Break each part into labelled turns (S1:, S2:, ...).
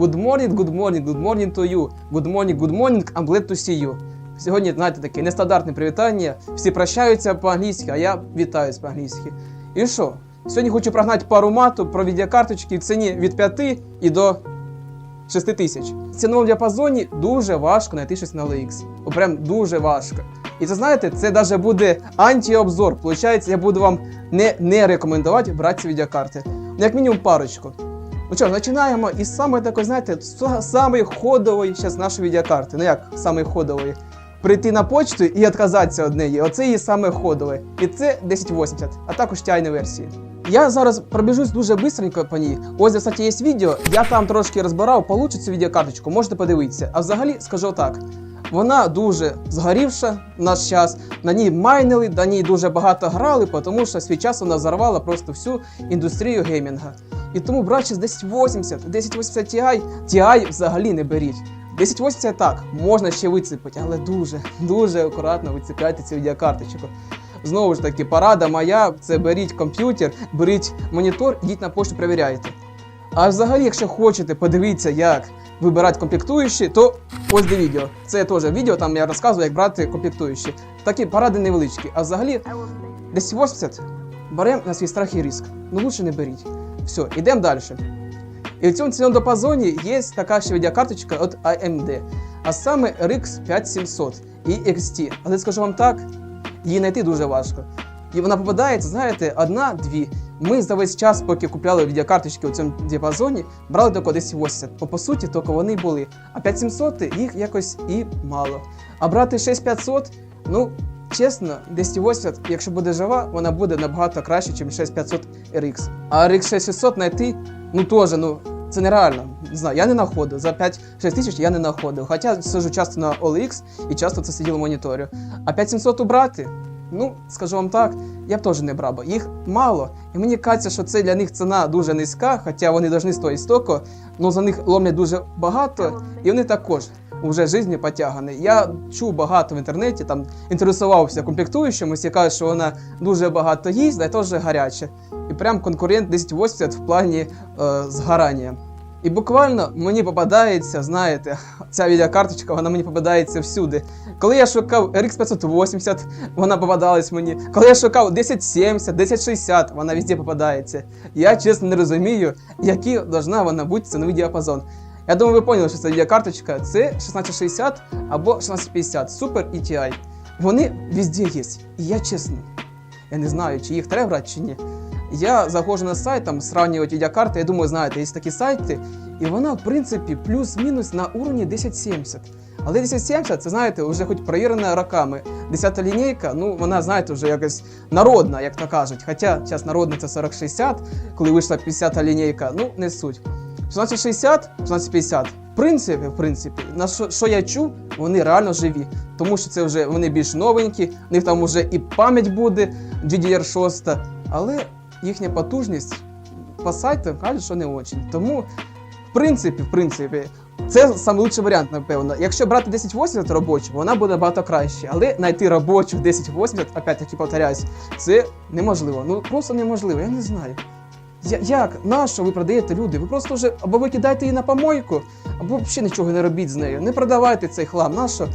S1: Good morning, good morning, good morning to you. Good morning, good morning, I'm glad to see you. Сьогодні, знаєте, таке нестандартне привітання. Всі прощаються по-англійськи, а я вітаюсь по-англійськи. І що? Сьогодні хочу прогнати пару мату про відеокарточки в ціні від 5 і до 6 тисяч. В ціновому діапазоні дуже важко знайти щось на OLX. О, Прям дуже важко. І це знаєте, це навіть буде антиобзор. Получається, я буду вам не, не рекомендувати брати ці відеокарти. Ну, як мінімум парочку. Ну що починаємо із самої такої, знаєте, самої ходової зараз нашої відеокарти. Ну як самої ходової? Прийти на почту і відказатися від неї. Оце її саме ходове. І це 1080, а також тайні версії. Я зараз пробіжусь дуже швидко по ній. Ось, кстати, є відео, я там трошки розбирав, получу цю відеокарточку, можете подивитися. А взагалі скажу так. Вона дуже згорівша в наш час. На ній майнили, на ній дуже багато грали, тому що свій час вона зарвала просто всю індустрію геймінга. І тому брати 1080, 1080 Ti, Ti взагалі не беріть. 1080 так, можна ще вицепити, але дуже, дуже акуратно вицепляйте цю відеокарточку. Знову ж таки, порада моя це беріть комп'ютер, беріть монітор, ідіть на пошту, перевіряйте. А взагалі, якщо хочете подивитися, як вибирати комплектуючі, то ось де відео. Це теж відео, там я розказую, як брати комплектуючі. Такі поради невеличкі. А взагалі, 1080 беремо на свій страх і риск. Ну лучше не беріть. Все, йдемо далі. І в цьому цінному діапазоні є така ще відеокарточка від AMD, а саме RX 5700 і XT. Але скажу вам так, її знайти дуже важко. І вона попадається, знаєте, одна-дві. Ми за весь час, поки купляли відеокарточки у цьому діапазоні, брали тільки 1080, бо по суті тільки вони були. А 5700 їх якось і мало. А брати 6500, ну, чесно, 1080, якщо буде жива, вона буде набагато краще, ніж 6500 RX. А RX 6600 знайти, ну теж, ну, це нереально. Не знаю, я не знаходив. За 5-6 тисяч я не знаходив. Хоча сижу часто на OLX і часто це сиділо моніторю. А 5700 убрати, ну, скажу вам так, я б теж не брав, бо їх мало. І мені кажеться, що це для них ціна дуже низька, хоча вони повинні стоїти стільки, але за них ломлять дуже багато, і вони також вже житті потягані. Я чув багато в інтернеті, там інтересувався комплектуючими, всі кажуть, що вона дуже багато їсть, й теж гаряча. І прям конкурент 1080 в плані е, згорання. І буквально мені попадається, знаєте, ця відеокарточка, вона мені попадається всюди. Коли я шукав RX 580, вона попадалась мені. Коли я шукав 1070, 1060, вона везде попадається. Я чесно не розумію, який должна вона бути ціновий діапазон. Я думаю, ви поняли, що ця відеокарточка це 1660 або 1650 Super і TI. Вони везде є. І я чесно, я не знаю, чи їх треба брати, чи ні. Я заходжу на сайт, там сравнювати відеокарти, я думаю, знаєте, є такі сайти, і вона, в принципі, плюс-мінус на уровні 1070. Але 1070, це знаєте, вже хоч провірена роками. 10 лінійка, ну вона, знаєте, вже якось народна, як то кажуть. Хоча зараз народна це 4060, коли вийшла 50 лінійка, ну не суть. 1660, 1650. В принципі, в принципі, на що, що я чув, вони реально живі. Тому що це вже вони більш новенькі, в них там вже і пам'ять буде GDR6, але їхня потужність по сайтам кажуть, що не очень. Тому, в принципі, в принципі, це найкращий варіант, напевно. Якщо брати 1080 робочу, вона буде набагато краще. Але знайти робочу 1080, опять-таки повторяюсь, це неможливо. Ну просто неможливо, я не знаю. Я, як? Нащо ви продаєте люди? Ви просто вже або ви кидаєте її на помойку, або взагалі нічого не робіть з нею. Не продавайте цей хлам. Нащо?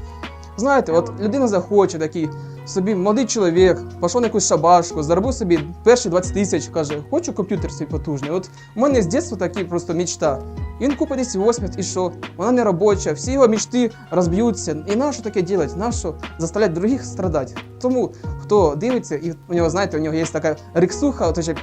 S1: Знаєте, от людина захоче такий собі молодий чоловік, пішов на якусь шабашку, заробив собі перші 20 тисяч, каже, хочу комп'ютер свій потужний. От у мене з дитинства такий просто мечта. Він купить десь 80 і що? Вона не робоча, всі його мечти розб'ються. І нащо таке робити? Нащо заставляти других страдати? Тому хто дивиться, і у нього, знаєте, у нього є така риксуха, от уже,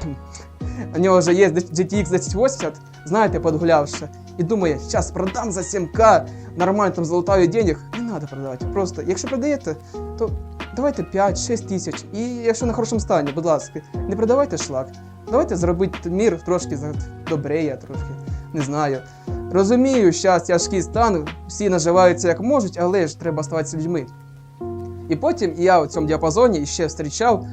S1: у нього вже є GTX 1080, знаєте, подгулявши, і думає, зараз продам за 7К, нормально там залутаю денег. Не треба продавати. Просто, якщо продаєте, то давайте 5-6 тисяч. І якщо на хорошому стані, будь ласка, не продавайте шлак. Давайте зробити мір трошки добреє, трошки, не знаю. Розумію, зараз тяжкий стан, всі наживаються як можуть, але ж треба ставатися людьми. І потім я у цьому діапазоні ще зустрічав,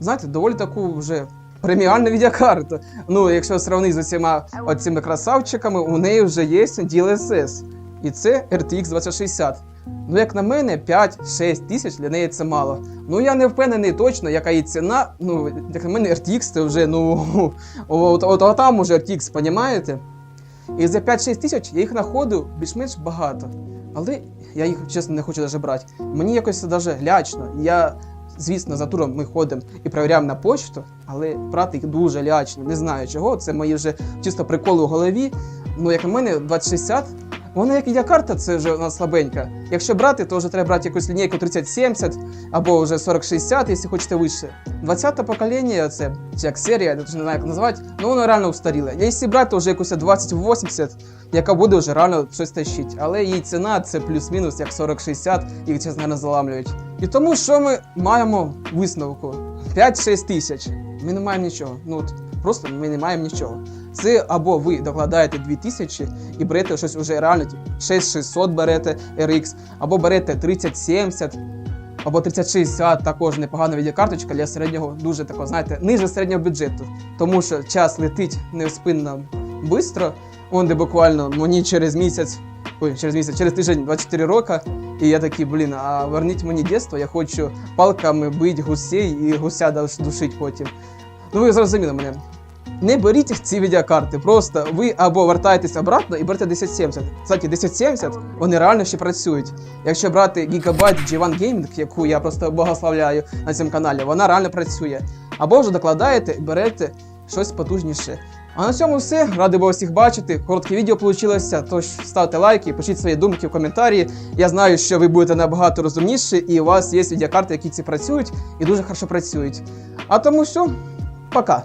S1: знаєте, доволі таку вже преміальну відеокарту. Ну, якщо сравнити з усіма оцими красавчиками, у неї вже є DLSS. І це RTX 2060. Ну, як на мене, 5-6 тисяч для неї це мало. Ну я не впевнений точно, яка її ціна. Ну, як на мене, RTX це вже, ну, от, от, от там уже RTX, понімаєте? І за 5-6 тисяч я їх знаходив більш-менш багато. Але я їх чесно не хочу навіть брати. Мені якось це даже лячно. Я, звісно, за туром ми ходимо і перевіряємо на почту, але брати їх дуже лячно. Не знаю чого. Це мої вже чисто приколи в голові. Ну, як на мене, 2060. Вона як відеокарта, це вже у нас слабенька. Якщо брати, то вже треба брати якусь лінійку 3070 або вже 4060, якщо хочете вище. 20-те покоління, це чи як серія, я не знаю, як назвати, ну воно реально устаріле. Якщо брати, то вже якусь 2080, яка буде вже реально щось тащить. Але її ціна це плюс-мінус як 4060, їх чесно не заламлюють. І тому що ми маємо висновку? 5-6 тисяч. Ми не маємо нічого. Ну от просто ми не маємо нічого. Це або ви докладаєте 2000 і берете щось уже реально типу, 6600 берете RX, або берете 3070, або 3060, також непогана відеокарточка для середнього, дуже такого, знаєте, ниже середнього бюджету. Тому що час летить невспинно швидко. Он буквально мені через місяць, ой, через місяць, через тиждень 24 роки. І я такий, блін, а верніть мені дитинство, я хочу палками бити гусей і гуся душить потім. Ну ви зрозуміли мене. Не беріть ці відеокарти, просто ви або вертаєтесь обратно і берете 1070. Кстати, 1070 вони реально ще працюють. Якщо брати Gigabyte G1 Gaming, яку я просто богославляю на цьому каналі, вона реально працює. Або вже докладаєте і берете щось потужніше. А на цьому все. Радий був всіх бачити. Коротке відео вийшло, тож ставте лайки, пишіть свої думки в коментарі. Я знаю, що ви будете набагато розумніші, і у вас є відеокарти, які ці працюють і дуже хорошо працюють. А тому все, пока.